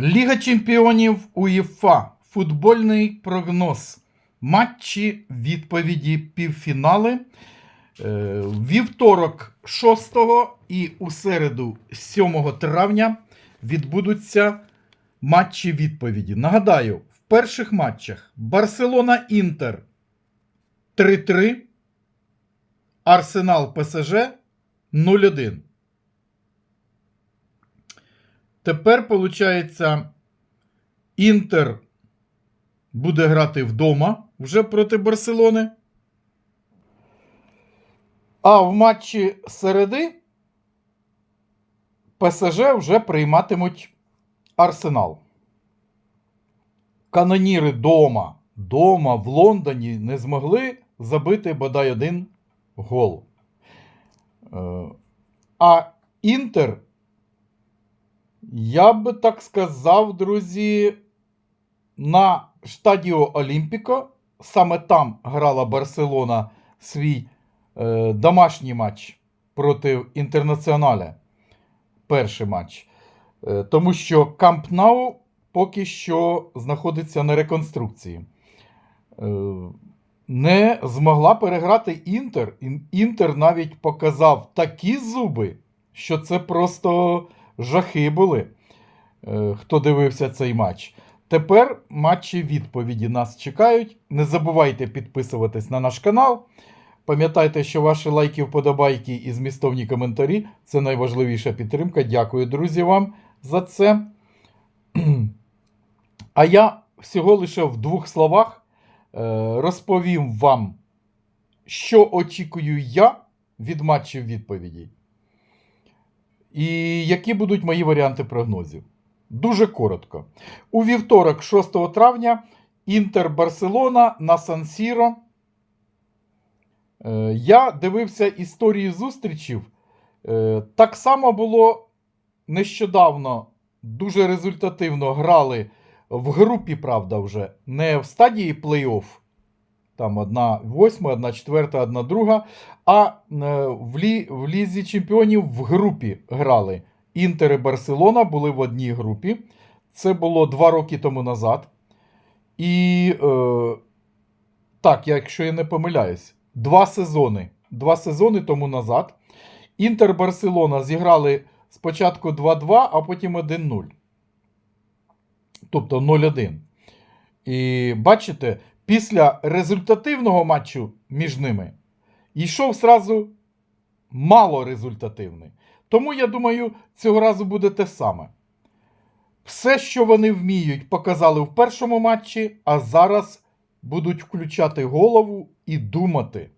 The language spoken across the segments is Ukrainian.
Ліга чемпіонів УЄФА. Футбольний прогноз. Матчі відповіді півфінали. Е, Вівторок 6 і у середу 7 травня відбудуться матчі відповіді. Нагадаю, в перших матчах Барселона Інтер 3-3, Арсенал ПСЖ 0-1. Тепер, виходить, Інтер буде грати вдома вже проти Барселони. А в матчі середи ПСЖ вже прийматимуть Арсенал. Каноніри дома, дома в Лондоні не змогли забити бодай один гол. Е, А Інтер, я би так сказав, друзі, на Штадіо Олімпіко, саме там грала Барселона свій е, домашній матч проти Інтернаціоналя. Перший матч. Е, тому що Камп Нау поки що знаходиться на реконструкції. Е, не змогла переграти Інтер. Ін- Інтер навіть показав такі зуби, що це просто жахи були, е, хто дивився цей матч. Тепер матчі відповіді нас чекають. Не забувайте підписуватись на наш канал. Пам'ятайте, що ваші лайки, вподобайки і змістовні коментарі це найважливіша підтримка. Дякую, друзі, вам за це. А я всього лише в двох словах е, розповім вам, що очікую я від матчів відповідей. І які будуть мої варіанти прогнозів. Дуже коротко. У вівторок, 6 травня, Інтер Барселона на Сан-Сіро. Е, Я дивився історії зустрічів. Е, Так само було нещодавно дуже результативно грали в групі, правда, вже не в стадії плей-офф. Там одна восьма, одна четверта, одна друга. А е, в, лі, в Лізі чемпіонів в групі грали. Інтер і Барселона були в одній групі. Це було два роки тому назад. І е, так, якщо я не помиляюсь, два сезони. Два сезони тому назад. Інтер Барселона зіграли спочатку 2-2, а потім 1-0. Тобто 0-1. І бачите, після результативного матчу між ними йшов сразу мало результативний. Тому я думаю, цього разу буде те саме. Все, що вони вміють, показали в першому матчі, а зараз будуть включати голову і думати,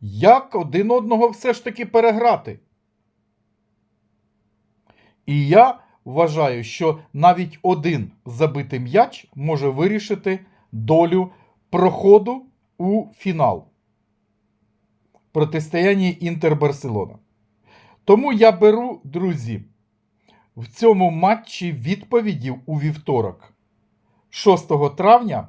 як один одного все ж таки переграти. І я вважаю, що навіть один забитий м'яч може вирішити долю проходу у фінал протистоянні Інтер-Барселона. Тому я беру, друзі, в цьому матчі відповідів у вівторок, 6 травня,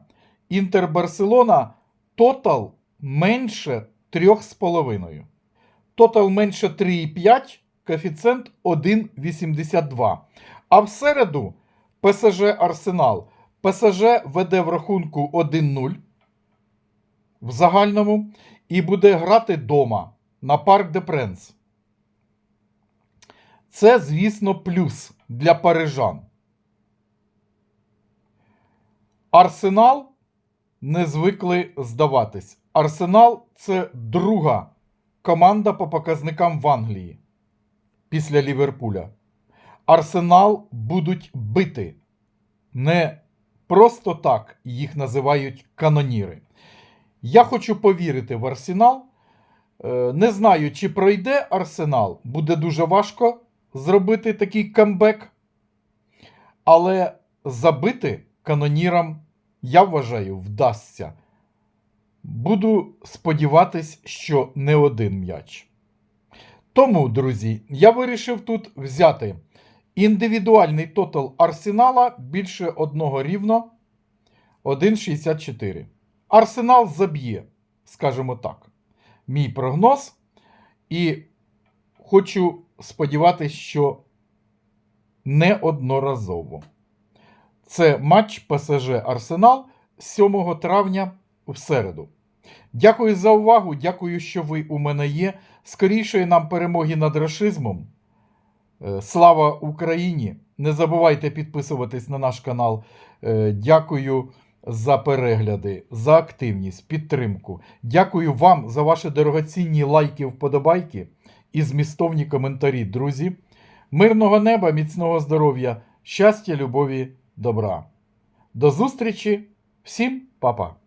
Інтер-Барселона тотал менше 3,5. Тотал менше 3,5, коефіцієнт 1,82. А в середу ПСЖ Арсенал. ПСЖ веде в рахунку 1-0 в загальному і буде грати дома на Парк де Пренс. Це, звісно, плюс для парижан. Арсенал не звикли здаватись. Арсенал це друга команда по показникам в Англії після Ліверпуля. Арсенал будуть бити. Не просто так їх називають каноніри. Я хочу повірити в Арсенал. Е, Не знаю, чи пройде Арсенал. Буде дуже важко зробити такий камбек. Але забити канонірам, я вважаю, вдасться. Буду сподіватись, що не один м'яч. Тому, друзі, я вирішив тут взяти індивідуальний тотал Арсенала більше одного рівно 1,64. Арсенал заб'є, скажімо так. Мій прогноз. І хочу сподіватися, що неодноразово. Це матч ПСЖ Арсенал 7 травня в середу. Дякую за увагу. Дякую, що ви у мене є. Скорішої нам перемоги над рашизмом. Е, Слава Україні! Не забувайте підписуватись на наш канал. Е, Дякую за перегляди, за активність, підтримку. Дякую вам за ваші дорогоцінні лайки, вподобайки і змістовні коментарі, друзі. Мирного неба, міцного здоров'я, щастя, любові, добра. До зустрічі! Всім па-па!